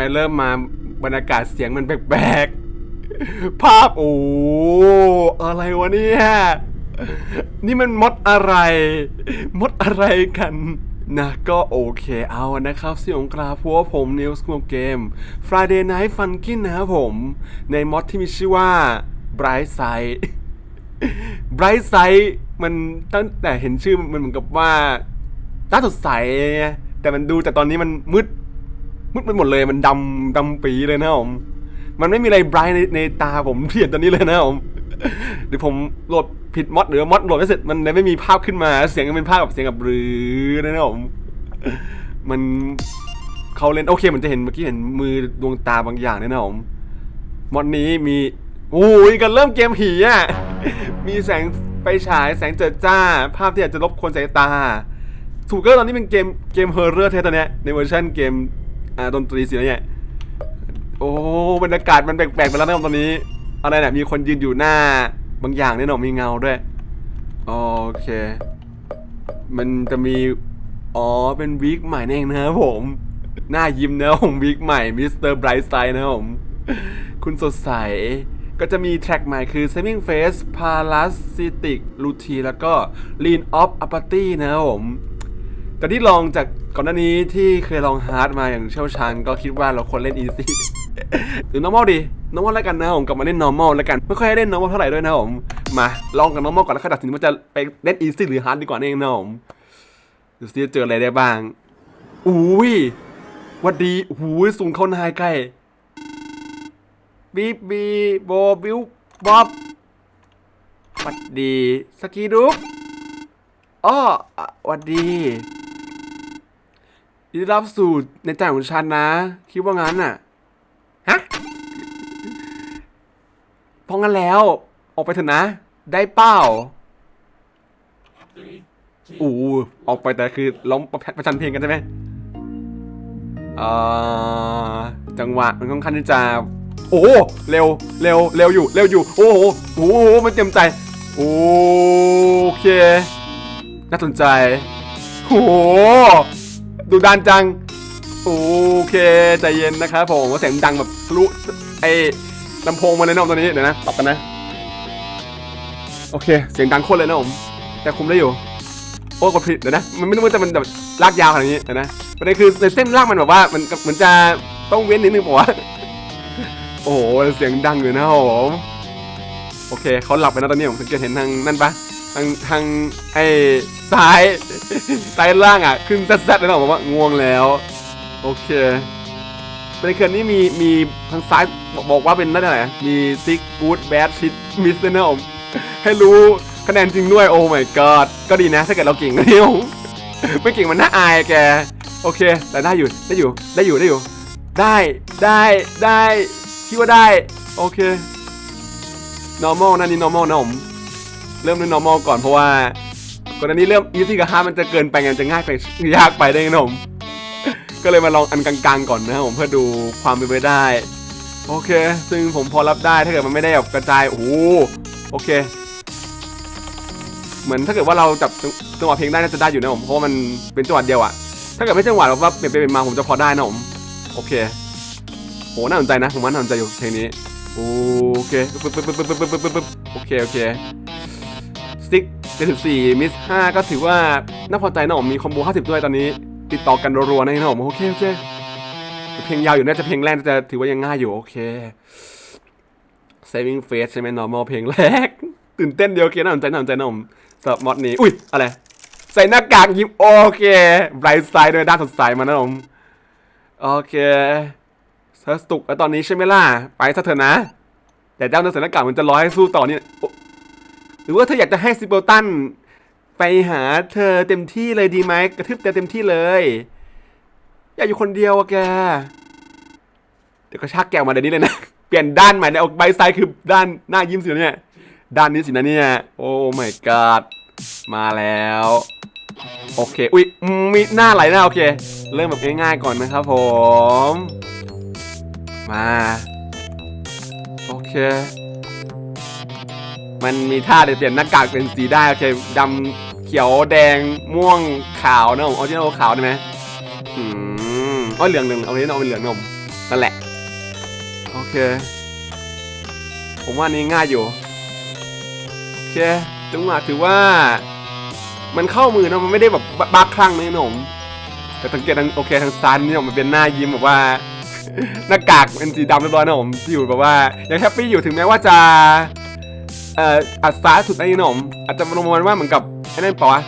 ไมเริ่มมาบรรยากาศเสียงมันแปลกๆ ภาพโอ้อะไรวะเนี่ย นี่มันมดอะไร มดอะไรกันนะก็โอเคเอานะครับเสียงกราพัวาผมนิวส์ของเกม Friday Night Funkin นะครับผม ในมอดที่มีชื่อว่า Bright Side Bright Side มันตั้งแต่เห็นชื่อมันเหมือนกับว่าน่าสดใส แต่มันดูแต่ตอนนี้มันมืด มืดไปหมดเลยมันดำดำปีเลยนะผมมันไม่มีอะไรไบรท์ในในตาผมเพียนตอนนี้เลยนะผมหรือผมโหลดผิดมอดหรือมอดโหลดไม่เสร็จมันเลยไม่มีภาพขึ้นมาเสียงก็เป็นภาพแบบเสียงแบบรือนะผมมันเขาเล่นโอเคมันจะเห็นเมื่อกี้เห็นมือดวงตาบางอย่างเนี่ยนะผมมอดนี้มีโอ้ยกันเริ่มเกมผีอะมีแสงไฟฉายแสงเจิดจ้า ภาพที่อาจจะรบกวนสายตา ถูกก็ตอนนี้เป็นเกมเกมเฮอร์เรอร์เทสตอนนี้ในเวอร์ชันเกม อ่าดนตรีสินะเนี่ยโอ้บรรยากาศมันแปลกๆไปแล้วนะครับตอนนี้อะไรเนี่ยมีคนยืนอยู่หน้า บางอย่างเนี่ยหนอมีเงาด้วยโอเค มันจะมีอ๋อเป็นวีคใหม่นั่นเองนะครับผมหน้ายิ้มนะครับผมวีคใหม่มิสเตอร์ไบรท์ไซด์นะครับผมคุณสดใสก็จะมีแทร็กใหม่คือ Saving Face Parasitic Routine แล้วก็ Lean Off Apathy นะครับผม แต่ที่ลองจากก่อนหน้านี้ที่เคยลองฮาร์ดมาอย่างเชี่ยวชาญก็คิดว่าเราควรเล่นอีซี่หรือ normal ดี normal แล้วกันนะผมกลับมาเล่น normal แล้วกัน ไม่ค่อยได้เล่น normal เท่าไหร่ด้วยนะผม มาลองกับ normal ก่อนแล้วค่อยตัดสินว่าจะไปเล่น easy หรือ hard ดีกว่านั่นเองนะผมดูซิจะเจออะไรได้บ้าง อุ้ยวัดดีหูยสูงเข้านายใกล้บีบีโบบิวบ๊อบวัดดี สกีดุกอ้อวัดดี ยินดีรับสู่ในใจของฉันนะ คิดว่างั้นน่ะ ฮะเพราะงั้นแล้ว ออกไปเถอะนะ ได้เป้าอู้ออกไปแต่คือร้องประประชันเพลงกันใช่ไหมอ่าจังหวะมันค่อนข้างที่จะ โอ้เร็วเร็วเร็วอยู่เร็วอยู่ โอ้โหโอ้โหมันเต็มใจ โอเค น่าสนใจโอ้โห ดูดันจัง โอเค ใจเย็นนะครับผมว่าเสียงดังแบบทะลุไอ้ลำโพงมาเลยนะผมตอนนี้ เดี๋ยวนะปรับกันนะ โอเค เสียงดังโคตรเลยนะผม แต่คุมได้อยู่ โอ้กดผิดเดี๋ยวนะ มันไม่รู้ว่าจะมันแบบลากยาวขนาดนี้เดี๋ยวนะประเด็นคือในเส้นลากมันแบบว่ามันเหมือนจะต้องเว้นนิดนึงผมว่าโอ้โห เสียงดังอยู่นะผม โอเค เขาหลับไปแล้วตอนนี้ผมสังเกตเห็นทางนั่นปะ ทางทางไอ้ซ้ายซ้ายล่างอะ ขึ้นแซดๆเลยนะผมว่าง่วงแล้ว โอเคเป็นเคืนนี้มีมีทางซ้ายบอกบอกว่าเป็นนั่นอะไรมีซิกกูดแบดชิดมิสเนะผมให้รู้คะแนนจริงด้วยโอ้ my god ก็ดีนะถ้าเกิดเราเก่งนะเนี่ยไม่เก่งมันน่าอายแก โอเค แต่ได้อยู่ได้อยู่ได้อยู่ได้อยู่ ได้ได้ได้คิดว่าได้ โอเค normal นะนี่ normal นะผม เริ่มด้วย normal ก่อนเพราะว่าก่อนอันนี้เริ่ม easy กับ hard มันจะเกินไปไนจะง่ายไปยากไปได้ไงผมก็เลยมาลองอันกลางๆก่อนนะครับผมเพื่อดูความเป็นไปได้ โอเค ซึ่งผมพอรับได้ถ้าเกิดมันไม่ได้แบบกระจายโอ้โหโอเค เหมือนถ้าเกิดว่าเราจับจังหวะเพลงได้น่าจะได้อยู่นะผมเพราะมันเป็นจังหวะเดียวอะถ้าเกิดไม่จังหวะแบบว่าเปลี่ยนไปเป็นมาผมจะพอได้นะผมโอเคโหน่าสนใจนะผมว่าน่าสนใจอยู่เพลงนี้โอเคโอเคโอเค 74มิส5ก็ถือว่าน่าพอใจนะผมมีคอมโบ 50 ด้วยตอนนี้ ติดต่อกันรัวๆนะผมโอเคโอเคเพลงยาวอยู่น่าจะเพลงแรกจะถือว่ายังง่ายอยู่ โอเค saving face ใช่ไหม normal เพลงแรก ตื่นเต้นเดียวโอเคน่าสนใจน่าสนใจนะผมสำหรับมอดนี้ อุ้ย อะไร ใส่หน้ากากยิ้มโอเค bright side ด้วยด้านสดใสมานะผมโอเคเธอสตุกแล้วตอนนี้ใช่ไหมล่ะ ไปซะเถอะนะ แต่เจ้าเนื้อสถานการณ์มันจะรอให้สู้ต่อนี่โรือว่าเธออยากจะให้ซิเบลตันไปหาเธอเต็มที่เลยดีไหมกระทืบแกเต็มที่เลย อยากอยู่คนเดียวอะแกเดี๋ยวก็ชักแกวมาเดี๋ยวนี้เลยนะ เปลี่ยนด้านใหม่เนี่ยเอาใบซ้ายคือด้านหน้ายิ้มสิเนี่ย ด้านนี้สินะเนี่ย โอ้ my god มาแล้ว โอเค อุ้ยมมีหน้าไหลหน้าโอเค เริ่มแบบง่ายๆก่อนนะครับผม มา โอเค มันมีท่าเดี๋ยวเปลี่ยนหน้ากากเป็นสีได้โอเคดำเขียวแดงม่วงขาวนะผมเอาที่เอาขาวได้ไหมอืมเอเหลืองหนึ่งเอาที่เอาเป็นเหลืองนมนั่นแหละโอเค ผมว่านี้ง่ายอยู่โอเคจังหวะถือว่า มันเข้ามือนะมันไม่ได้แบบบักคลั่งนะผมแต่สังเกตทางโอเคทางซ้ายนี่มันเป็นหน้ายิ้มแบบว่าหน้ากากเป็นสีดำเรียบร้อยนะผมอยู่แบบว่ายังแฮปปี้อยู่ถึงแม้ว่าจะ อ่ออัดซ้ายสุดนะนี่นะผมอาจจะประมาณว่าเหมือนกับไอ้นั่นเปล่าวะ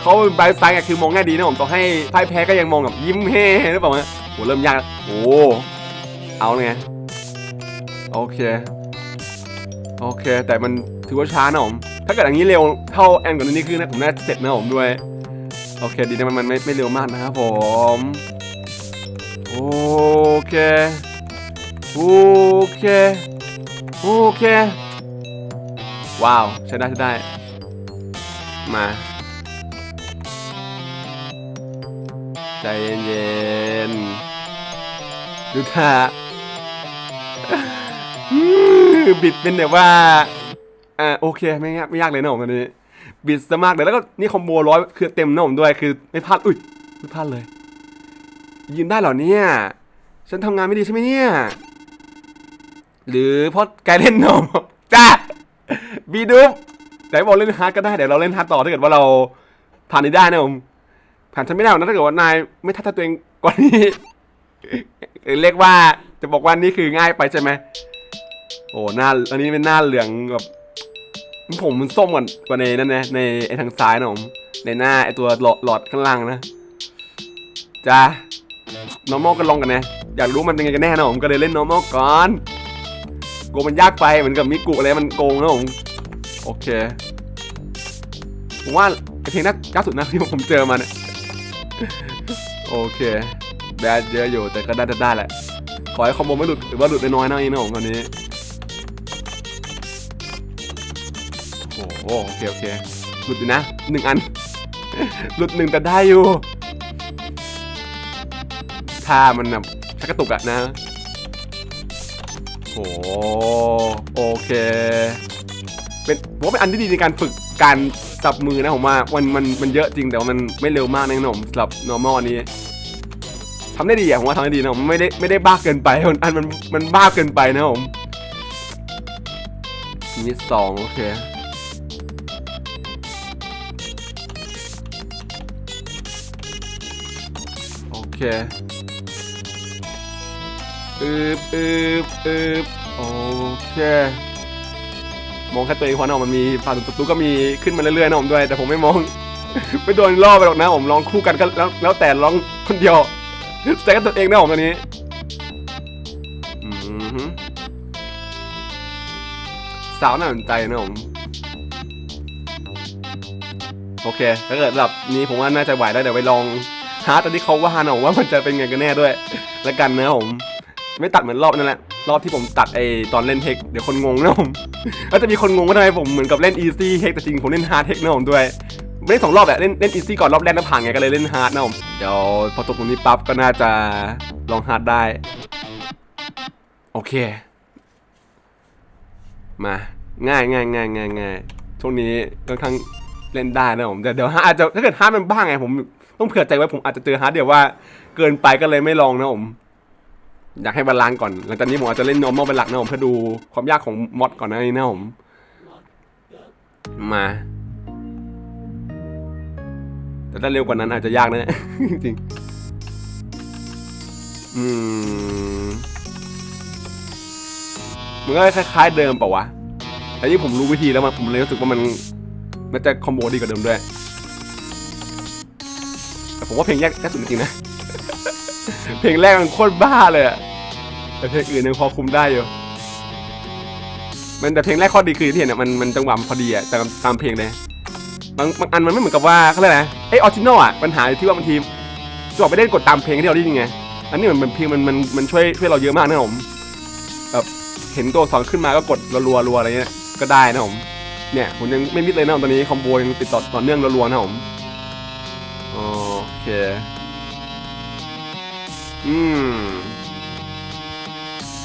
เขาบายซ้ายอะคือมองแง่ดีนะผมต่อให้พ่ายแพ้ก็ยังมองแบบยิ้มเฮ่หรือเปล่าวะโหเริ่มยากแล้วโอ้เอาไงโอเคโอเค แต่มันถือว่าช้านะผมถ้าเกิดอย่างนี้เร็วเท่าแอนก่อนนี้คือนะผมน่าจะเสร็จนะผมด้วยโอเคดีนะมันมันไม่ไม่เร็วมากนะครับผมโอเคโอเคโอเค ว้าวใช้ได้ใช้ได้ มา ใจเย็นๆดูท่าบิดเป็นแบบว่าอ่าโอเคไม่ยากไม่ยากเลยนะผมตอนนี้ บิดซะมากเลยแล้วก็นี่คอมโบร้อยคือเต็มนะผมด้วยคือไม่พลาดอุ้ยไม่พลาดเลย ยืนได้เหรอเนี่ย ฉันทำงานไม่ดีใช่ไหมเนี่ย หรือเพราะแกเล่นนมจ้า บีดูไหนบอกเล่นฮาร์ดก็ได้เดี๋ยวเราเล่นฮาร์ดต่อถ้าเกิดว่าเราผ่านนี้ได้นะผมผ่านฉันไม่ได้นะถ้าเกิดว่านายไม่ทัดตัวเองกว่านี้เรียกว่าจะบอกว่านี่คือง่ายไปใช่ไหมโอ้หน้าอันนี้เป็นหน้าเหลืองแบบผมมันส้มกว่ากว่าในนั่นนะในไอทางซ้ายนะผมในหน้าไอ้ตัวหลอดหลอดข้างล่างนะจ้า normal กันลองกันนะ อยากรู้มันเป็นไงกันแน่นะผมก็เลยเล่น normal ก่อน โกมันยากไปเหมือนกับมิกุอะไรมันโกงนะผม โอเค ผมว่าเพลงน่ายาสุดนะที่ผมเจอมาเนี่ยโอเคแบดเยอะอยู่แต่ก็ได้ได้แหละ ขอให้คอมโบไม่หลุดหรือว่าหลุดน้อยๆหน่อยนะผมตอนนี้โอ้โอเคโอเคหลุดอยู่นะหนึ่งอัน หลุดหนึ่งแต่ได้อยู่ถ้ามันแบบชักกระตุกอะนะโอ้โอเค เป็นผมว่าเป็นอันที่ดีในการฝึกการสับมือนะผมว่ามันมันมันเยอะจริงแต่ว่ามันไม่เร็วมากนะผมสำหรับ normal อันนี้ทำได้ดีอะผมว่าทำได้ดีนะผมไม่ได้ไม่ได้บ้าเกินไปมันอันมันมันบ้าเกินไปนะผมนี่สองโอเคโอเคอึบอึบอึบโอเค มองแค่ตัวเองพอนะมันมีผ่านประตูก็มีขึ้นมาเรื่อยๆนะผมด้วย แต่ผมไม่มอง ไม่โดนล่อไปหรอกนะผมลองคู่กันก็แล้วแล้วแต่ลองคนเดียวแต่ก็ตัวเองนะผมตอนนี้สาวน่าสนใจนะผมโอเคถ้าเกิดแบบนี้ผมว่าน่าจะไหวแล้วเดี๋ยวไปลองหาตอนที่เขาว่านะผมว่ามันจะเป็นไงกันแน่ด้วย แล้วกันนะผม ไม่ตัดเหมือนรอบนั่นแหละ รอบที่ผมตัดไอตอนเล่นเทคเดี๋ยวคนงงนะผมแล้วจะมีคนงงว่าทำไมผมเหมือนกับเล่นอีซี่เทคแต่จริงผมเล่นฮาร์ดเทคนะผมด้วยไม่ได้สองรอบแหละเล่นเล่นอีซี่ก่อนรอบแรกแล้วผ่านไงก็เลยเล่นฮาร์ดนะผมเดี๋ยวพอตกตรงนี้ปั๊บก็น่าจะลองฮาร์ดได้ โอเค มาง่ายง่ายง่ายง่ายง่ายช่วงนี้ค่อนข้างเล่นได้นะผมแต่เดี๋ยวฮาร์ดอาจจะถ้าเกิดฮาร์ดมันบ้างไงผมต้องเผื่อใจไว้ผมอาจจะเจอฮาร์ดเดี๋ยวว่าเกินไปก็เลยไม่ลองนะผม อยากให้บาลานซ์ก่อน หลังจากนี้ผมอาจจะเล่น normal เป็นหลักนะผมเพื่อดูความยากของมอดก่อนนะนี่นะผม มา แต่ถ้าเร็วกว่านั้นอาจจะยากนะ จริงอืมมันก็คล้ายๆเดิมเปล่าวะ แต่ที่ผมรู้วิธีแล้วมันผมเลยรู้สึกว่ามันน่าจะคอมโบดีกว่าเดิมด้วย แต่ผมว่าเพลงแรกแรกสุดจริงนะ เพลงแรกมันโคตรบ้าเลยอะแต่เพลงอื่นยังพอคุมได้อยู่ มันแต่เพลงแรกข้อดีคือที่เห็นอะมันมันจังหวะมันพอดีอะตามตามเพลงเลยบางบางอันมันไม่เหมือนกับว่าเขาเรียกไรนะไอออริจินอลอะปัญหาที่ว่าบางทีจะบไม่ได้กดตามเพลงที่เราได้ยินไงอันนี้เหมือนมันเพลงมันมันมันช่วยช่วยเราเยอะมากนะผมแบบเห็นตัวอักษรขึ้นมาก็กดรัวๆรัวอะไรเงี้ยก็ได้นะผมเนี่ยผมยังไม่มิดเลยนะผมตอนนี้คอมโบยังติดต่อต่อเนื่องรัวๆนะผมโอเค อืม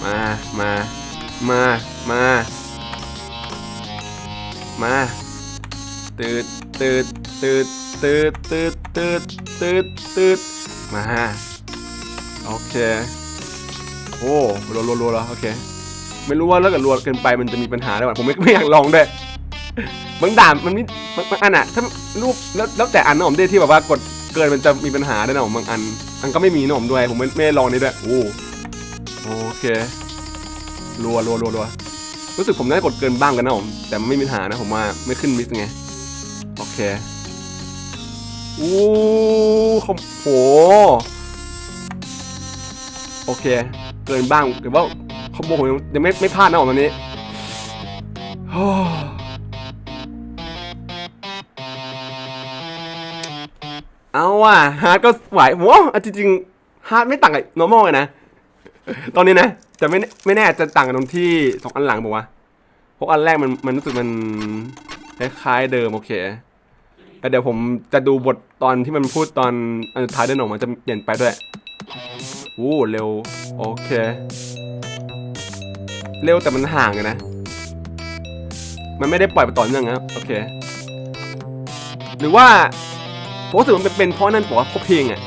มา มา มา มา มาตืดตืดตืดตืดตืดตืดตืดตืดมาโอเค โอ้รัวรัวรัวแล้วโอเค ไม่รู้ว่าถ้าเกิดรัวเกินไปมันจะมีปัญหาหรือเปล่าผมไม่ไม่อยากลองด้วยบางด่านมันไม่บางอันอะถ้ารูปแล้วแล้วแต่อันนะผมด้วยที่แบบว่ากดเกินมันจะมีปัญหาด้วยนะผมบางอัน อันก็ไม่มีนมด้วย ผมไม่ไม่ลองนี่ด้วยโอ้โอเครัวรัวรัวรัวรู้สึกผมน่าจะกดเกินบ้างกันนะผม แต่ไม่มีปัญหานะผมว่าไม่ขึ้นมิสไง โอเคอู้เขาโห โอเค เกินบ้างหรือว่าคอมโบผมยังไม่ไม่พลาดนะผมตอนนี้ เอาว่ะฮาร์ดก็ไหวโว้เอาจริงๆฮาร์ดไม่ต่างกับ normal เลยนะ ตอนนี้นะแต่ไม่แน่ไม่แน่จะต่างกันตรงที่สองอันหลังบอกว่าพราะอันแรกมันมันรู้สึกมันคล้ายๆเดิมโอเคแต่เดี๋ยวผมจะดูบทตอนที่มันพูดตอนอันสุดท้ายเดินออกมาจะเปลี่ยนไปด้วยโอ้เร็วโอเค เร็วแต่มันห่างอะนะ มันไม่ได้ปล่อยไปต่อเนื่องนะโอเค หรือว่า ผมรู้สึกมันเป็นเป็นเพราะนั่นบอกว่าเพราะเพลงอะ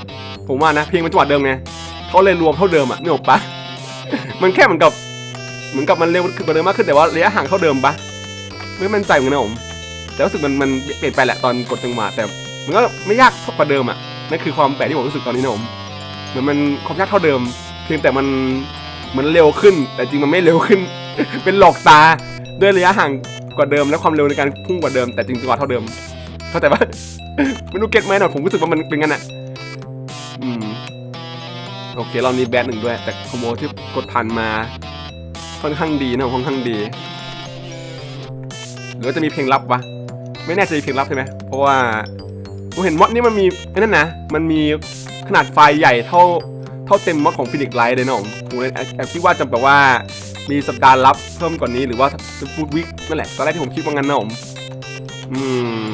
ผมว่านะเพลงมันจังหวะเดิมไงเขาเลยรวมเท่าเดิมอะนึกออกปะมันแค่เหมือนกับเหมือนกับมันเร็วขึ้นกว่าเดิมมากขึ้นแต่ว่าระยะห่างเท่าเดิมปะไม่มั่นใจเหมือนกันนะผมแต่รู้สึกมันมันเปลี่ยนไปแหละตอนกดจังหวะแต่มันก็ไม่ยากเท่ากว่าเดิมอะนั่นคือความแปลกที่ผมรู้สึกตอนนี้นะผมเหมือนมันความยากเท่าเดิม เพียงแต่มันเหมือนเร็วขึ้น แต่จริงมันไม่เร็วขึ้น เป็นหลอกตาด้วยระยะห่างกว่าเดิมและความเร็วในการพุ่งกว่าเดิมแต่จริงจังหวะเท่าเดิมเข้าใจปะ ไม่รู้เก็ตไหมหน่อยผมรู้สึกว่ามันเป็นงั้นอะอืมโอเคเรานี้แบทหนึ่งด้วย แต่ขโมยที่กดทันมา ค่อนข้างดีนะค่อนข้างดี หรือว่าจะมีเพลงลับวะไม่แน่ใจมีเพลงลับใช่ไหมเพราะว่าผมเห็นมอดนี่มันมีไอ้นั่นนะมันมีขนาดไฟล์ใหญ่เท่าเท่าเต็มมอดของฟินิกไลท์เลยนะผมผมเลยแอบคิดว่าจะแบบว่ามีสัปดาห์ลับเพิ่มกว่านี้หรือว่าฟูดวิกนั่นแหละตอนแรกที่ผมคิดว่างั้นนะผมอืม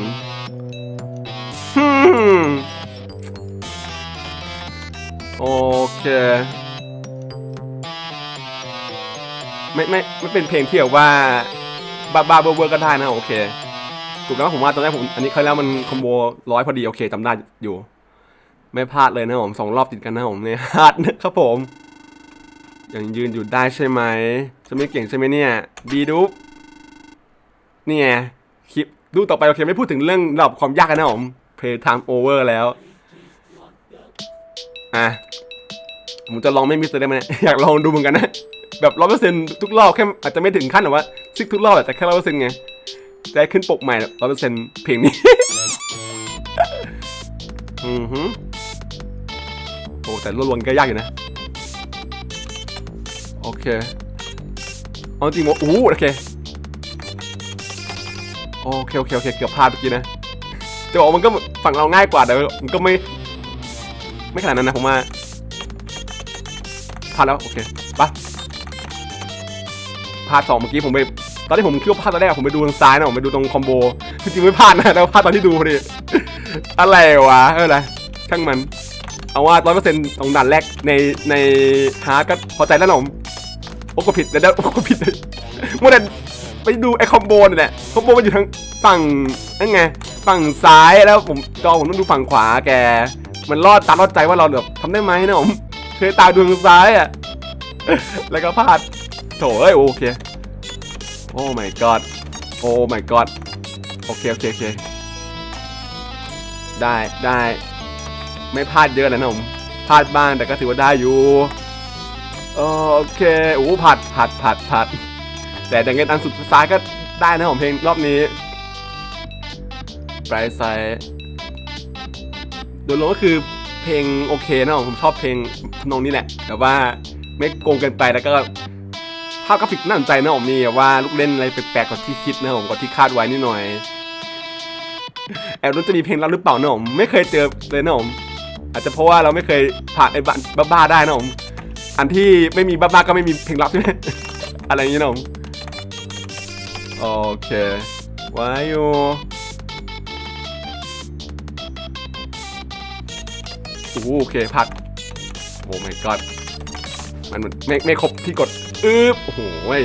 โอเค ไม่ไม่ไม่เป็นเพลงที่แบบว่าบ้าบ้าเบอร์เบอร์ก็ได้นะโอเค ถูกแล้วผมว่าตอนแรกผมอันนี้เคยแล้วมันคอมโบร้อยพอดีโอเคจำได้อยู่ ไม่พลาดเลยนะผมสองรอบติดกันนะผมเนี่ยฮาร์ดนะครับผมยังยืนอยู่ได้ใช่ไหมจะไม่เก่งใช่ไหมเนี่ย ดีดูปนี่ไงคลิปดูต่อไปโอเคไม่พูดถึงเรื่องระดับความยากกันนะผม play time over แล้ว อะ ผมจะลองไม่มิสได้ไหมเนี่ยอยากลองดูเหมือนกันนะ แบบร้อยเปอร์เซ็นต์ทุกรอบแค่อาจจะไม่ถึงขั้นแบบว่าซิกทุกรอบแต่แค่ร้อยเปอร์เซ็นต์ไงจะให้ขึ้นปกใหม่ร้อยเปอร์เซ็นต์เพลงนี้ อือฮึโอ้แต่รวบรวมก็ยากอยู่นะ โอเคเอาจริงว่าอู้โอเค โอเค โอเค โอเค เกือบพลาดเมื่อกี้นะ จะบอกว่ามันก็ฝั่งเราง่ายกว่าแต่มันก็ไม่ ไม่ขนาดนั้นนะผมว่าพลาดแล้ว โอเคไปพลาดสองเมื่อกี้ผมไปตอนที่ผมคิดว่าพลาดตอนแรกผมไปดูทางซ้ายนะผมไปดูตรงคอมโบจริงๆไม่พลาดนะแต่ว่าพลาดตอนที่ดูพอดีอะไรวะเอออะไรช่างมัน เอาว่าร้อยเปอร์เซ็นต์ตรงด่านแรกในในฮาร์ดก็พอใจแล้วหนะผมโอ้ก็ผิดเดี๋ยวโอ้ก็ผิดเมื่อแต่ไปดูไอ้คอมโบนี่แหละคอมโบมันอยู่ทางฝั่งนั่นไง ฝั่งซ้ายแล้วผมจอผมต้องดูฝั่งขวาแก มันรอดตามรอดใจว่าเราแบบทำได้ไหมนะผมเคยตาดูทางซ้ายอะ แล้วก็พลาดโถเอ้ยโอเค โอ้ my god โอ้ my god โอเคโอเคโอเค ได้ได้ ไม่พลาดเยอะแล้วนะผมพลาดบ้างแต่ก็ถือว่าได้อยู่โอเคโอ้ผัดผัดผัดผัด แต่ดังเงินอันสุดท้ายก็ได้นะผมเพลงรอบนี้ ปลายไซโดยรวมก็คือเพลงโอเคนะผมชอบเพลงนองนี้แหละ แต่ว่าไม่โกงเกินไปแล้วก็ภาพกราฟิกน่าสนใจนะผมมีว่าลูกเล่นอะไรแปลกๆกว่าที่คิดนะผมกว่าที่คาดไว้นิดหน่อยแอบรู้จะมีเพลงรับหรือเปล่านะผมไม่เคยเจอเลยนะผมอาจจะเพราะว่าเราไม่เคยผ่านไอ้บ้าบ้าๆได้นะผมอันที่ไม่มีบ้าๆก็ไม่มีเพลงรับใช่ไหมอะไรอย่างนี้นะผมโอเคไว้อยู่ โอ้โอเคพัดโอ้ my god มันมันไม่ไม่ครบที่กดอึ๊บโอ้โหย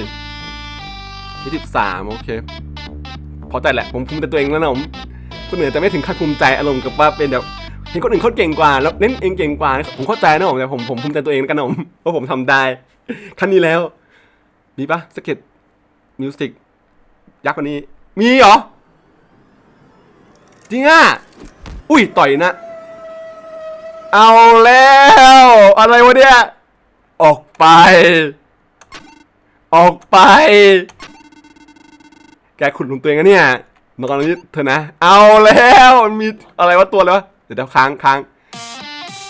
ที่สิบสามโอเคพอใจแหละผมภูมิใจตัวเองแล้วนะผมคนอื่นจะไม่ถึงขั้นภูมิใจอารมณ์กับว่าเป็นแบบเห็นคนอื่นเขาเก่งกว่าแล้วเล่นเองเก่งกว่า ผมเข้าใจนะผมแต่ผมผมภูมิใจตัวเองกันนะผมว่าผมทำได้ขั้นนี้แล้ว มีปะสเก็ตมิวสิกยักษ์กว่านี้ มีเหรอ จริงอะ อุ้ย ต่อยนะ เอาแล้ว อะไรวะเนี่ย ออกไป ออกไป แกขุดหลุมตัวเองนะเนี่ยมาก่อนนี้เธอนะ เอาแล้วมีอะไรวะตัวเลยวะ เดี๋ยวเดี๋ยวค้างค้าง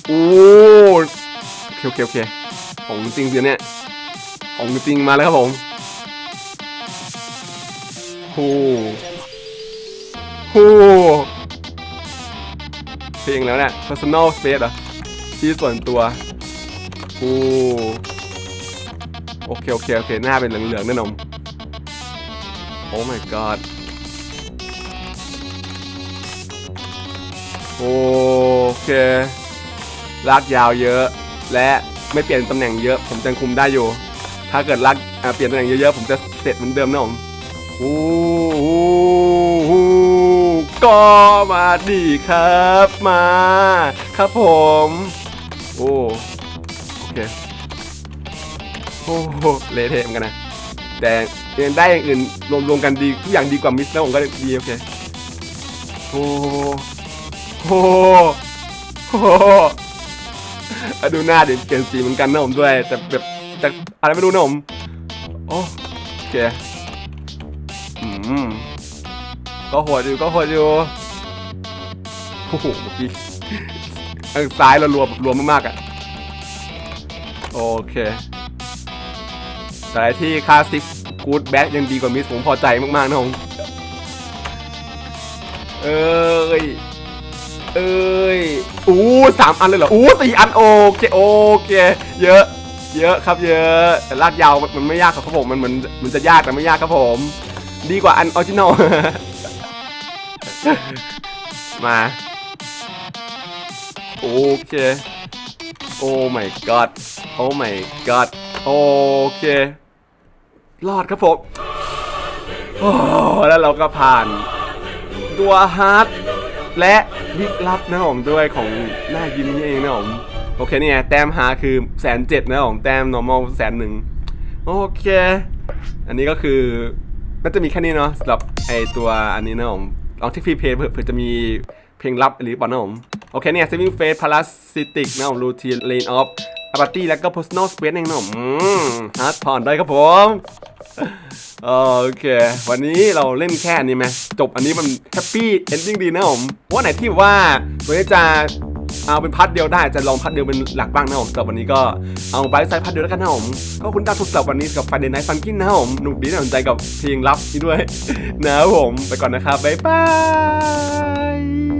โอ้โอเคโอเคโอเคของจริงสิเนี่ย ของจริงมาแล้วครับผมโอ้โห เพลงแล้วเนี่ย personal space เหรอที่ส่วนตัวโอ้โอเค โอเค โอเค หน้าเป็นเหลืองๆแน่นอนโอ้ my god โอเค ลากยาวเยอะ และไม่เปลี่ยนตำแหน่งเยอะ ผมจะคุมได้อยู่ ถ้าเกิดลากเปลี่ยนตำแหน่งเยอะๆ ผมจะเสร็จเหมือนเดิมนะผมโอ้โห ก็มาดีครับมาครับผม โอ้โอเคโอ้โหเละเทะเหมือนกันนะแต่ยังได้อย่างอื่นรวมๆกันดีทุกอย่างดีกว่ามิสแล้วผมก็ดีโอเคโอ้โหโอ้โหโอ้โหอะดูหน้าเดี๋ยวเปลี่ยนสีเหมือนกันนะผมด้วย แต่แบบแต่อะไรไม่รู้นะผมโอ้โอเคอืม ก็โหดอยู่ก็โหดอยู่โอ้โหเมื่อกี้ทางซ้ายเรารวมรวมมากๆอะโอเค แต่ที่คลาสสิกกูดแบ็ยังดีกว่ามิสผมพอใจมากๆนะผมเอ้ย เอ้ย อู้สามอันเลยเหรอ อู้สี่อันโอเคโอเค เยอะ เยอะครับเยอะ แต่ลากยาวมันไม่ยากครับผม มันเหมือนมันจะยากแต่ไม่ยากครับผม ดีกว่าอันออริจินอล มา โอเค โอ้ my god โอ้ my god โอเค รอดครับผมโอ้แล้วเราก็ผ่านตัวฮาร์ดและวิกลับนะผมด้วยของหน้ายิ้มนี่เองนะผมโอเคนี่ไงแต้มฮาคือแสนเจ็ดนะผมแต้ม normal แสนหนึ่งโอเค อันนี้ก็คือน่าจะมีแค่นี้เนาะสำหรับไอตัวอันนี้นะผม ลองที่ฟรีเพย์เผื่อจะมีเพลงลับหรือเปล่านะผม โอเคเนี่ย saving face parasitic นะผม routine lane of apathy แล้วก็ personal space เองนะผมฮาร์ดผ่อนได้ครับผมโอเค วันนี้เราเล่นแค่อันนี้ไหมจบอันนี้มันแฮปปี้เอนดิ้งดีนะผมว่าไหนที่ว่าตัวนี้จะ เอาเป็นพัดเดียวได้จะลองพัดเดียวเป็นหลักบ้างนะผมสำหรับวันนี้ก็เอาไบไซด์พัดเดียวแล้วกันนะผมก็คุณตาทุกสับวันนี้กับ Friday Night Funkin นะผมหนุกดีน่าสนใจกับเพลงรับนี้ด้วย นะครับผมไปก่อนนะครับบ๊ายบาย